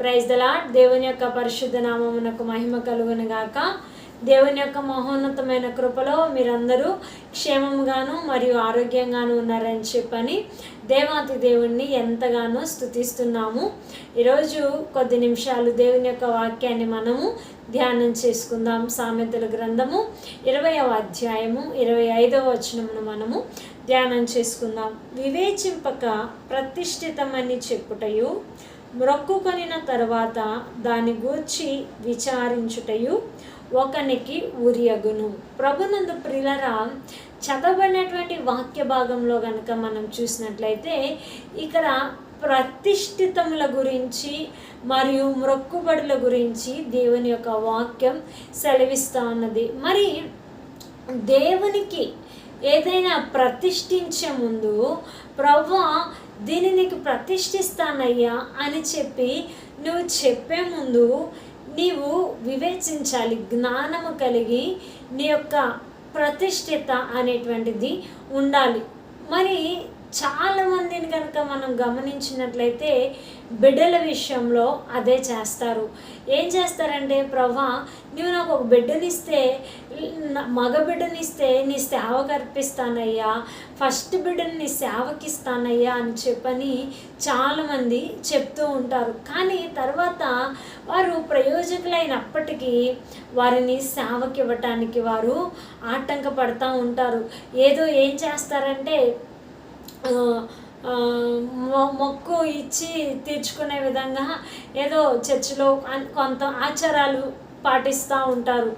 Praise దలాట్ దేవుని యొక్క పరిశుద్ధ నామమునకు మహిమ కలుగును గాక. దేవుని యొక్క మహోన్నతమైన కృపలో మీరందరూ క్షేమంగాను మరియు ఆరోగ్యంగాను ఉన్నారని చెప్పని దేవాతి దేవుణ్ణి ఎంతగానో స్తుతిస్తున్నాము. ఈరోజు కొద్ది నిమిషాలు దేవుని యొక్క వాక్యాన్ని మనము ధ్యానం చేసుకుందాం. సామెతల గ్రంథము ఇరవయవ అధ్యాయము ఇరవై ఐదవ వచనమును మనము ధ్యానం చేసుకుందాం. వివేచింపక ప్రతిష్ఠితమని చెప్పుటయు మ్రొక్కుకొనిన తర్వాత దాని గూర్చి విచారించుటయు ఒకనికి ఉరియగును. ప్రభునందు ప్రిలరా చదవబడినటువంటి వాక్య భాగంలో కనుక మనం చూసినట్లయితే ఇక్కడ ప్రతిష్ఠితముల గురించి మరియు మ్రొక్కుబడుల గురించి దేవుని యొక్క వాక్యం సెలవిస్తూ ఉన్నది. మరి దేవునికి ఏదైనా ప్రతిష్ఠించే ముందు ప్రభు దీన్ని నీకు ప్రతిష్ఠిస్తానయ్యా అని చెప్పి నువ్వు చెప్పే ముందు నీవు వివేచించాలి జ్ఞానము కలిగి నీ యొక్క ప్రతిష్ఠిత అనేటువంటిది ఉండాలి. మరి చాలామందిని కనుక మనం గమనించినట్లయితే బిడ్డల విషయంలో అదే చేస్తారు. ఏం చేస్తారంటే ప్రభా నువ్వు నాకు ఒక బిడ్డనిస్తే మగ బిడ్డనిస్తే నీ సేవకు అర్పిస్తానయ్యా ఫస్ట్ బిడ్డని నీ సేవకిస్తానయ్యా అని చెప్పని చాలామంది చెప్తూ ఉంటారు. కానీ తర్వాత వారు ప్రయోజకులైనప్పటికీ వారిని సేవకి ఇవ్వటానికి వారు ఆటంకపడతా ఉంటారు. ఏదో ఏం చేస్తారంటే మొక్కు ఇచ్చి తీర్చుకునే విధంగా ఏదో చర్చిలో కొంత ఆచారాలు పాటిస్తూ ఉంటారు.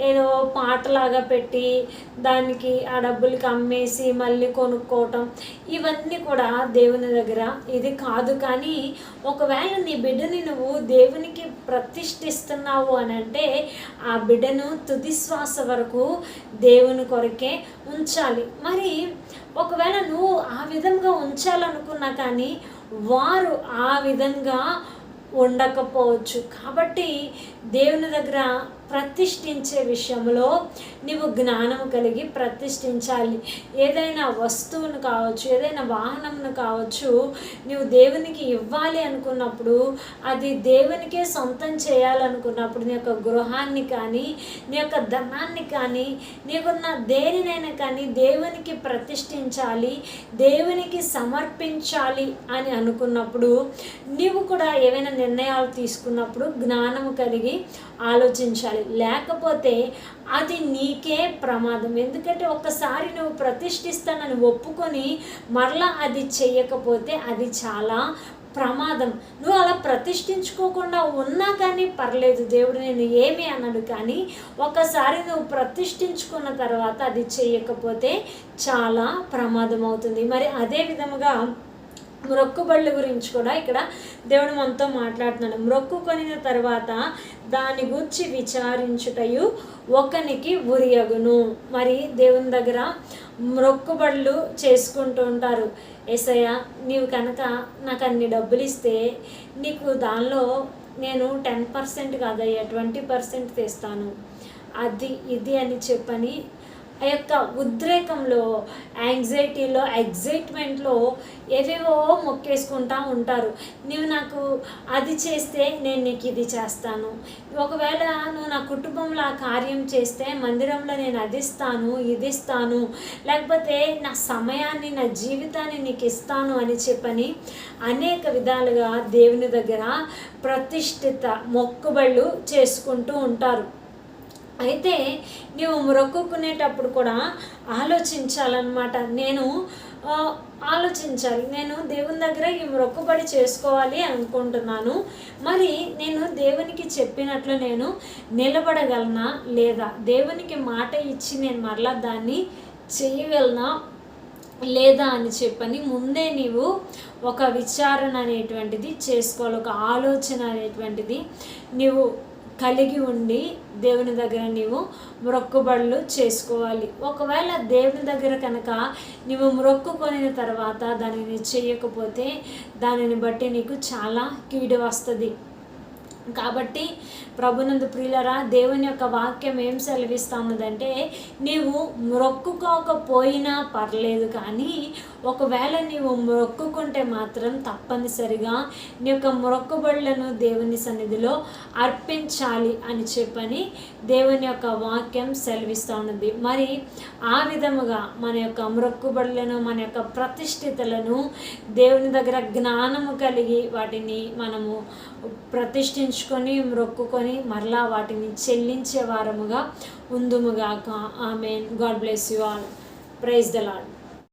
ఏదో పాటలాగా పెట్టి దానికి ఆ డబ్బులకి అమ్మేసి మళ్ళీ కొనుక్కోవటం. ఇవన్నీ కూడా దేవుని దగ్గర. ఇది కాదు కానీ ఒకవేళ నీ బిడ్డని నువ్వు దేవునికి ప్రతిష్ఠిస్తున్నావు అని అంటే ఆ బిడ్డను తుదిశ్వాస వరకు దేవుని కొరకే ఉంచాలి. మరి ఒకవేళ నువ్వు ఆ విధంగా ఉంచాలనుకున్నా కానీ వారు ఆ విధంగా ఉండకపోవచ్చు. కాబట్టి దేవుని దగ్గర ప్రతిష్ఠించే విషయంలో నీవు జ్ఞానం కలిగి ప్రతిష్ఠించాలి. ఏదైనా వస్తువును కావచ్చు ఏదైనా వాహనంను కావచ్చు నువ్వు దేవునికి ఇవ్వాలి అనుకున్నప్పుడు అది దేవునికే సొంతం చేయాలనుకున్నప్పుడు నీ యొక్క గృహాన్ని కానీ నీ యొక్క ధనాన్ని కానీ నీకున్న దేనినైనా కానీ దేవునికి ప్రతిష్ఠించాలి దేవునికి సమర్పించాలి అని అనుకున్నప్పుడు నీవు కూడా ఏవైనా నిర్ణయాలు తీసుకున్నప్పుడు జ్ఞానం కలిగి ఆలోచించాలి. లేకపోతే అది నీకే ప్రమాదం. ఎందుకంటే ఒక్కసారి నువ్వు ప్రతిష్ఠిస్తానని ఒప్పుకొని మరలా అది చేయకపోతే అది చాలా ప్రమాదం. నువ్వు అలా ప్రతిష్ఠించుకోకుండా ఉన్నా కానీ పర్లేదు దేవుడు నేను ఏమి అన్నాడు కానీ ఒకసారి నువ్వు ప్రతిష్ఠించుకున్న తర్వాత అది చేయకపోతే చాలా ప్రమాదం అవుతుంది. మరి అదే విధముగా మ్రొక్కుబళ్ళు గురించి కూడా ఇక్కడ దేవుడు మనతో మాట్లాడుతున్నాడు. మ్రొక్కు కొనిన తర్వాత దాని గురించి విచారించుటయు ఒకనికి ఉరియగును. మరి దేవుని దగ్గర మ్రొక్కుబళ్ళు చేసుకుంటూ ఉంటారు. ఏసయ్య నీవు కనుక నాకు అన్ని డబ్బులు ఇస్తే నీకు దానిలో నేను టెన్ పర్సెంట్ కాదయ్యా ట్వంటీ పర్సెంట్ తెస్తాను. అది ఇది అని చెప్పని ఆ యొక్క ఉద్రేకంలో యాంగ్జైటీలో ఎగ్జైట్మెంట్లో ఏవేవో మొక్కేసుకుంటా ఉంటారు. నువ్వు నాకు అది చేస్తే నేను నీకు ఇది చేస్తాను. ఒకవేళ నువ్వు నా కుటుంబంలో ఆ కార్యం చేస్తే మందిరంలో నేను అది ఇస్తాను ఇది ఇస్తాను లేకపోతే నా సమయాన్ని నా జీవితాన్ని నీకు ఇస్తాను అని చెప్పని అనేక విధాలుగా దేవుని దగ్గర ప్రతిష్ఠిత మొక్కుబళ్ళు చేసుకుంటూ ఉంటారు. అయితే నీవు మొక్కుకునేటప్పుడు కూడా ఆలోచించాలన్నమాట. నేను ఆలోచించాలి. నేను దేవుని దగ్గర ఈ మొక్కుబడి చేసుకోవాలి అనుకుంటున్నాను. మరి నేను దేవునికి చెప్పినట్లు నేను నిలబడగలనా లేదా? దేవునికి మాట ఇచ్చి నేను మరలా దాన్ని చేయగలనా లేదా అని చెప్పని ముందే నీవు ఒక విచారణ అనేటువంటిది చేసుకోవాలి ఒక ఆలోచన అనేటువంటిది నీవు కలిగి ఉండి దేవుని దగ్గర నీవు మొక్కుబడులు చేసుకోవాలి. ఒకవేళ దేవుని దగ్గర కనుక నీవు మొక్కుకొనిన తర్వాత దానిని చేయకపోతే దానిని బట్టి నీకు చాలా కీడు వస్తుంది. కాబట్టి ప్రభునందు ప్రియులరా దేవుని యొక్క వాక్యం ఏం సెలవిస్తా ఉన్నదంటే నీవు మొక్కుకోకపోయినా పర్లేదు కానీ ఒకవేళ నీవు మొక్కుకుంటే మాత్రం తప్పనిసరిగా నీ యొక్క మొక్కుబడులను దేవుని సన్నిధిలో అర్పించాలి అని చెప్పని దేవుని యొక్క వాక్యం సెలవిస్తూ ఉన్నది మరి ఆ విధముగా మన యొక్క మొక్కుబడులను మన యొక్క ప్రతిష్ఠితలను దేవుని దగ్గర జ్ఞానము కలిగి వాటిని మనము ప్రతిష్ఠించుకొని మొక్కుకొని మరలా వాటిని చెల్లించే వారముగా ఉందుముగాక. Amen. God bless you all. Praise the Lord